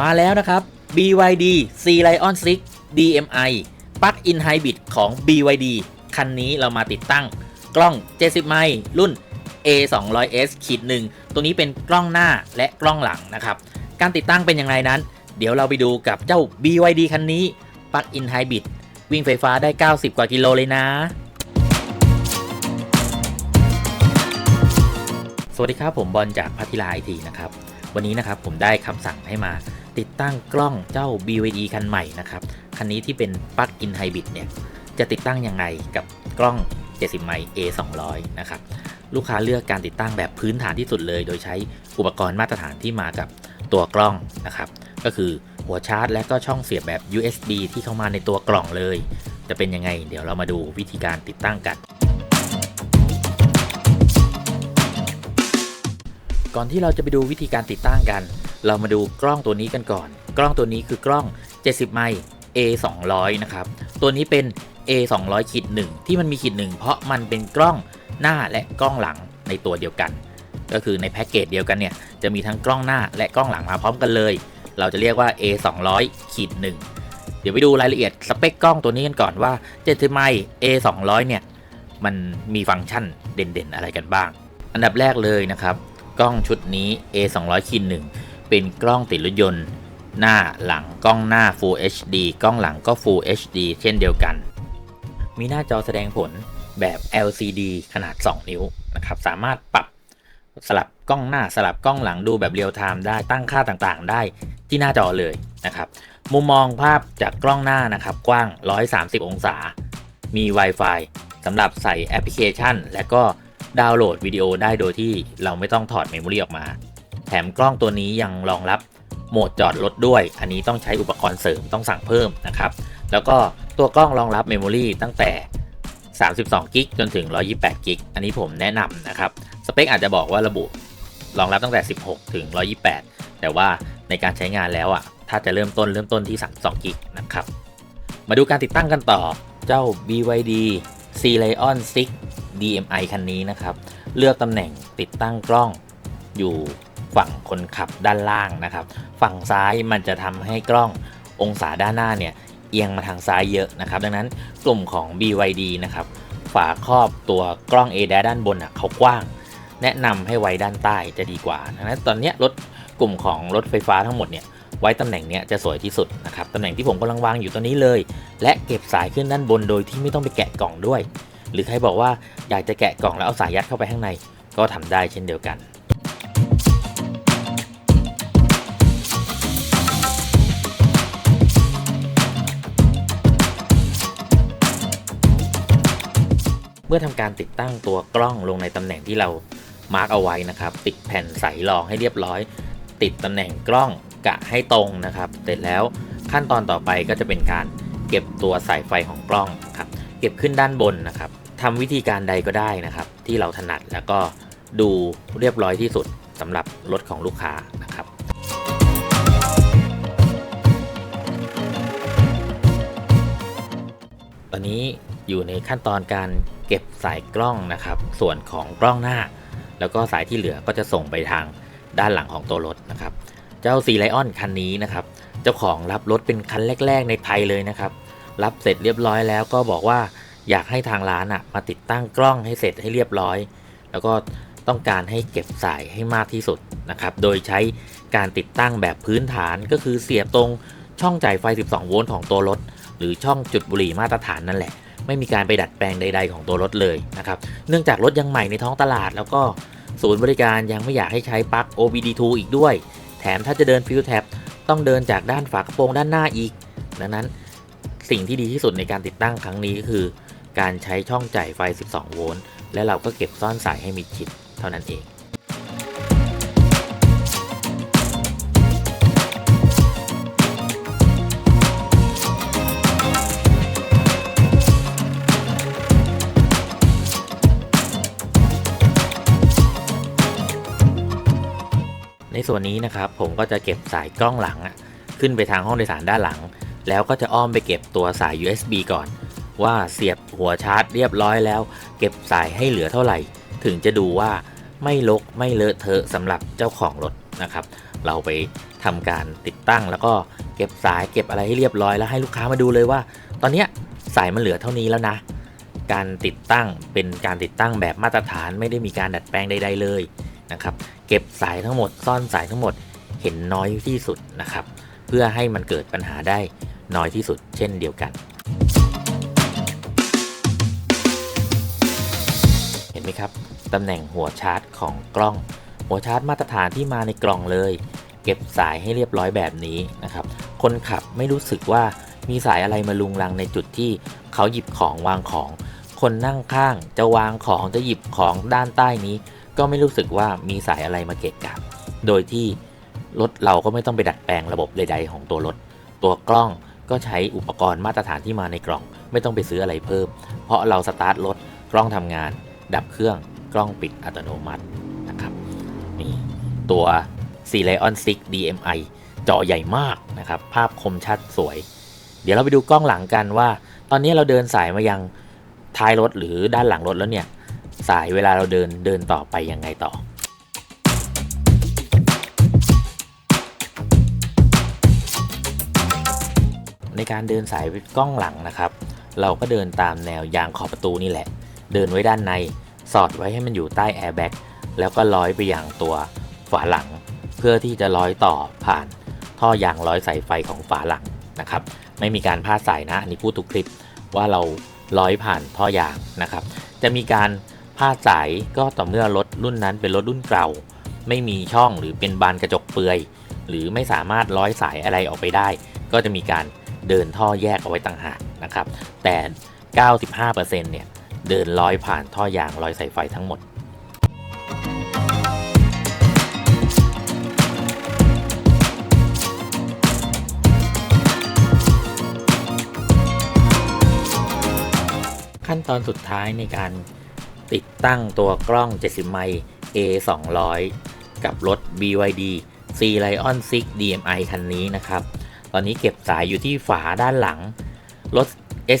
มาแล้วนะครับ BYD C Lion 6 DMI Plug in Hybrid ของ BYD คันนี้เรามาติดตั้งกล้อง 70 ไมล์รุ่น A 2 0 0 S ขีดหนึ่งตัวนี้เป็นกล้องหน้าและกล้องหลังนะครับ การติดตั้งเป็นอย่างไรนั้น เดี๋ยวเราไปดูกับเจ้า BYD คันนี้ Plug in Hybrid วิ่งไฟฟ้าได้ 90 กว่ากิโลเลยนะ สวัสดีครับผมบอลจากพัทิลาไอทีนะครับ วันนี้นะครับผมได้คำสั่งให้มา ติดตั้งกล้องเจ้า BYD คันใหม่นะครับ คันนี้ที่เป็น Plug in Hybrid เนี่ย จะติดตั้งยังไงกับกล้อง 70 ไมล์ A 200นะครับ ลูกค้าเลือกการติดตั้งแบบพื้นฐานที่สุดเลย โดยใช้อุปกรณ์มาตรฐานที่มากับตัวกล้องนะครับ ก็คือหัวชาร์จ และก็ช่องเสียบแบบ USB ที่เข้ามาในตัวกล่องเลย จะเป็นยังไง เดี๋ยวเรามาดูวิธีการติดตั้งกัน ก่อนที่เราจะไปดูวิธีการติดตั้งกัน เรามาดูกล้องตัวนี้กันก่อน กล้องตัวนี้คือกล้อง 70 ไมล์ A 200นะครับ ตัวนี้เป็น A 200ขีดหนึ่งที่มันมีขีดหนึ่งเพราะมันเป็นกล้องหน้าและกล้องหลังในตัวเดียวกัน ก็คือในแพ็กเกจเดียวกันเนี่ยจะมีทั้งกล้องหน้าและกล้องหลังมาพร้อมกันเลย เราจะเรียกว่า A 200ขีดหนึ่งเดี๋ยวไปดูรายละเอียดสเปคกล้องตัวนี้กันก่อนว่า70ไมล์ A 200เนี่ยมันมีฟังก์ชันเด่นๆ อะไรกันบ้าง อันดับแรกเลยนะครับ กล้องชุดนี้ A 200ขีดหนึ่ง เป็นกล้องติดรถยนต์ หน้าหลังกล้องหน้า Full HD กล้องหลังก็ Full HD เช่นเดียวกัน มีหน้าจอแสดงผลแบบ LCD ขนาด 2 นิ้วนะครับ สามารถปรับสลับกล้องหน้าสลับกล้องหลังดูแบบเรียลไทม์ได้ตั้งค่าต่างๆ ได้ที่หน้าจอเลยนะครับ มุมมองภาพจากกล้องหน้านะครับ กว้าง 130 องศา มี Wi-Fi สำหรับใส่แอปพลิเคชัน และก็ดาวน์โหลดวิดีโอได้โดยที่เราไม่ต้องถอดเมมโมรีออกมา แถมกล้องตัวนี้ยังรองรับโหมดจอดรถด้วย อันนี้ต้องใช้อุปกรณ์เสริมต้องสั่งเพิ่มนะครับ แล้วก็ตัวกล้องรองรับเมมโมรีตั้งแต่ 32กิกจนถึง 128กิกอันนี้ผมแนะนำนะครับ สเปคอาจจะบอกว่าระบุรองรับตั้งแต่ 16 ถึง 128 แต่ว่าในการใช้งานแล้วอะ ถ้าจะเริ่มต้นเริ่มต้นที่ 32กิกนะครับ มาดูการติดตั้งกันต่อ เจ้า BYD C Lion 6 DMI คันนี้นะครับ เลือกตำแหน่งติดตั้งกล้องอยู่ ฝั่งคนขับด้านล่างนะครับ ฝั่งซ้ายมันจะทำให้กล้ององศาด้านหน้าเนี่ยเอียงมาทางซ้ายเยอะนะครับ ดังนั้นกลุ่มของ BYD นะครับฝาครอบตัวกล้อง A ด้านบนอะเขากว้าง แนะนำให้ไว้ด้านใต้จะดีกว่าดังนั้นตอนนี้รถกลุ่มของรถไฟฟ้าทั้งหมดเนี่ยไว้ตำแหน่งเนี้ยจะสวยที่สุดนะครับตำแหน่งที่ผมกำลังวางอยู่ตัวนี้เลย และเก็บสายขึ้นด้านบนโดยที่ไม่ต้องไปแกะกล่องด้วย หรือใครบอกว่าอยากจะแกะกล่องแล้วเอาสายยัดเข้าไปข้างใน ก็ทำได้เช่นเดียวกัน เมื่อทำการติดตั้งตัวกล้องลงในตำแหน่งที่เรามาร์กเอาไว้นะครับ ติดแผ่นใสรองให้เรียบร้อย ติดตำแหน่งกล้องกะให้ตรงนะครับเสร็จแล้วขั้นตอนต่อไปก็จะเป็นการเก็บตัวสายไฟของกล้องครับเก็บขึ้นด้านบนนะครับทำวิธีการใดก็ได้นะครับ ที่เราถนัดแล้วก็ดูเรียบร้อยที่สุดสำหรับรถของลูกค้านะครับ ตอนนี้อยู่ในขั้นตอนการเก็บสายกล้องนะครับ ส่วนของกล้องหน้า แล้วก็สายที่เหลือก็จะส่งไปทางด้านหลังของตัวรถนะครับ เจ้าซีไลออนคันนี้นะครับ เจ้าของรับรถเป็นคันแรก ๆ ในไทยเลยนะครับ รับเสร็จเรียบร้อยแล้วก็บอกว่าอยากให้ทางร้านอะมาติดตั้งกล้องให้เสร็จให้เรียบร้อย แล้วก็ต้องการให้เก็บสายให้มากที่สุดนะครับ โดยใช้การติดตั้งแบบพื้นฐานก็คือเสียบตรงช่องจ่ายไฟ 12 โวลต์ของตัวรถ หรือช่องจุดบุหรี่มาตรฐานนั่นแหละ ไม่มีการไปดัดแปลงใด ๆ ของตัวรถเลยนะครับเนื่องจากรถยังใหม่ในท้องตลาด แล้วก็ศูนย์บริการยังไม่อยากให้ใช้ปลั๊ก OBD2 อีกด้วย แถมถ้าจะเดินฟิวแท็บต้องเดินจากด้านฝากระโปรงด้านหน้าอีก ดังนั้นสิ่งที่ดีที่สุดในการติดตั้งครั้งนี้ก็คือ การใช้ช่องจ่ายไฟ 12 โวลต์และเราก็เก็บซ่อนสายให้มิดชิดเท่านั้นเอง ส่วนนี้นะครับผมก็จะเก็บสายกล้องหลังขึ้นไปทางห้องโดยสารด้านหลัง แล้วก็จะอ้อมไปเก็บตัวสาย USB ก่อน ว่าเสียบหัวชาร์จเรียบร้อยแล้ว เก็บสายให้เหลือเท่าไหร่ ถึงจะดูว่าไม่ลกไม่เลอะเทอะสำหรับเจ้าของรถนะครับ เราไปทำการติดตั้ง แล้วก็เก็บสายเก็บอะไรให้เรียบร้อยแล้วให้ลูกค้ามาดูเลยว่า ตอนนี้สายมันเหลือเท่านี้แล้วนะ การติดตั้งเป็นการติดตั้งแบบมาตรฐานไม่ได้มีการดัดแปลงใด ๆ เลยนะครับ เก็บสายทั้งหมด ซ่อนสายทั้งหมดเห็นน้อยที่สุดนะครับ เพื่อให้มันเกิดปัญหาได้น้อยที่สุด เช่นเดียวกัน เห็นไหมครับตำแหน่งหัวชาร์จของกล้อง หัวชาร์จมาตรฐานที่มาในกล่องเลย เก็บสายให้เรียบร้อยแบบนี้นะครับ คนขับไม่รู้สึกว่ามีสายอะไรมาลุงลังในจุดที่เขาหยิบของวางของ คนนั่งข้างจะวางของจะหยิบของด้านใต้นี้ ก็ไม่รู้สึกว่ามีสายอะไรมาเกะกะโดยที่รถเราก็ไม่ต้องไปดัดแปลงระบบใดๆของตัวรถ ตัวกล้องก็ใช้อุปกรณ์มาตรฐานที่มาในกล่อง ไม่ต้องไปซื้ออะไรเพิ่ม เพราะเราสตาร์ทรถกล้องทำงาน ดับเครื่องกล้องปิดอัตโนมัตินะครับนี่ตัว c l i o n 6 DMI จอใหญ่มากนะครับ ภาพคมชัดสวย เดี๋ยวเราไปดูกล้องหลังกันว่า ตอนนี้เราเดินสายมายังท้ายรถหรือด้านหลังรถแล้วเนี่ย สายเวลาเราเดินเดินต่อไปยังไงต่อในการเดินสายกล้องหลังนะครับ เราก็เดินตามแนวยางขอบประตูนี่แหละ เดินไว้ด้านใน สอดไว้ให้มันอยู่ใต้แอร์แบ็กแล้วก็ร้อยไปอย่างตัวฝาหลัง เพื่อที่จะร้อยต่อผ่านท่อยางร้อยสายไฟของฝาหลังนะครับ ไม่มีการพาดสายนะ อันนี้พูดทุกคลิปว่าเราร้อยผ่านท่อยางนะครับ จะมีการ พาสายก็ต่อเมื่อรถรุ่นนั้นเป็นรถรุ่นเก่า ไม่มีช่องหรือเป็นบานกระจกเปลือย หรือไม่สามารถร้อยสายอะไรออกไปได้ ก็จะมีการเดินท่อแยกเอาไว้ต่างหากนะครับ แต่ 95%เนี่ยเดินร้อยผ่านท่อยางร้อยสายไฟทั้งหมดขั้นตอนสุดท้ายในการ ติดตั้งตัวกล้อง 70 ไมล์ A 200กับรถ BYD C Lion 6 DMI คันนี้นะครับ ตอนนี้เก็บสายอยู่ที่ฝาด้านหลัง รถ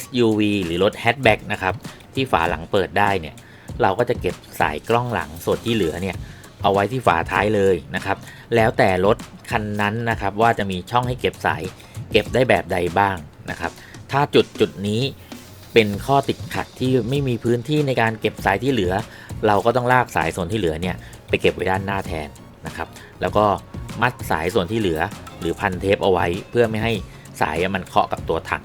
SUV หรือรถ hatchback นะครับ ที่ฝาหลังเปิดได้เนี่ย เราก็จะเก็บสายกล้องหลังส่วนที่เหลือเนี่ย เอาไว้ที่ฝาท้ายเลยนะครับ แล้วแต่รถคันนั้นนะครับว่าจะมีช่องให้เก็บสาย เก็บได้แบบใดบ้างนะครับ ถ้าจุดจุดนี้ เป็นข้อติดขัดที่ไม่มีพื้นที่ในการเก็บสายที่เหลือ เราก็ต้องลากสายส่วนที่เหลือเนี่ยไปเก็บไว้ด้านหน้าแทนนะครับ แล้วก็มัดสายส่วนที่เหลือ หรือพันเทปเอาไว้เพื่อไม่ให้สายมันเคาะกับตัวถัง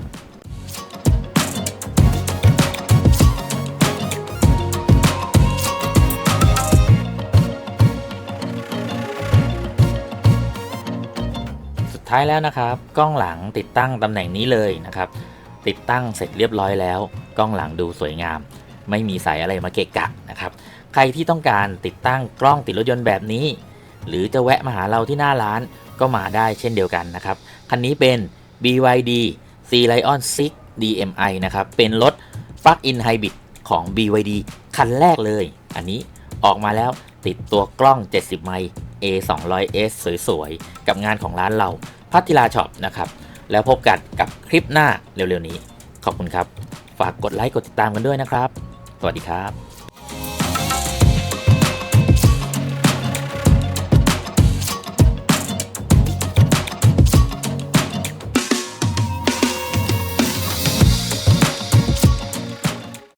สุดท้ายแล้วนะครับกล้องหลังติดตั้งตำแหน่งนี้เลยนะครับ ติดตั้งเสร็จเรียบร้อยแล้ว กล้องหลังดูสวยงาม ไม่มีสายอะไรมาเกะกะนะครับ ใครที่ต้องการติดตั้งกล้องติดรถยนต์แบบนี้ หรือจะแวะมาหาเราที่หน้าร้านก็มาได้เช่นเดียวกันนะครับ คันนี้เป็น BYD C Lion 6 DMI นะครับ เป็นรถ Plug-in Hybrid ของ BYD คันแรกเลย อันนี้ออกมาแล้วติดตัวกล้อง 70 ไมล์ A 2 0 0 S สวยๆ กับงานของร้านเราพัทิลาช็อปนะครับ แล้วพบกันกับคลิปหน้าเร็วๆนี้ ขอบคุณครับ ฝากกดไลค์กดติดตามกันด้วยนะครับ สวัสดีครับ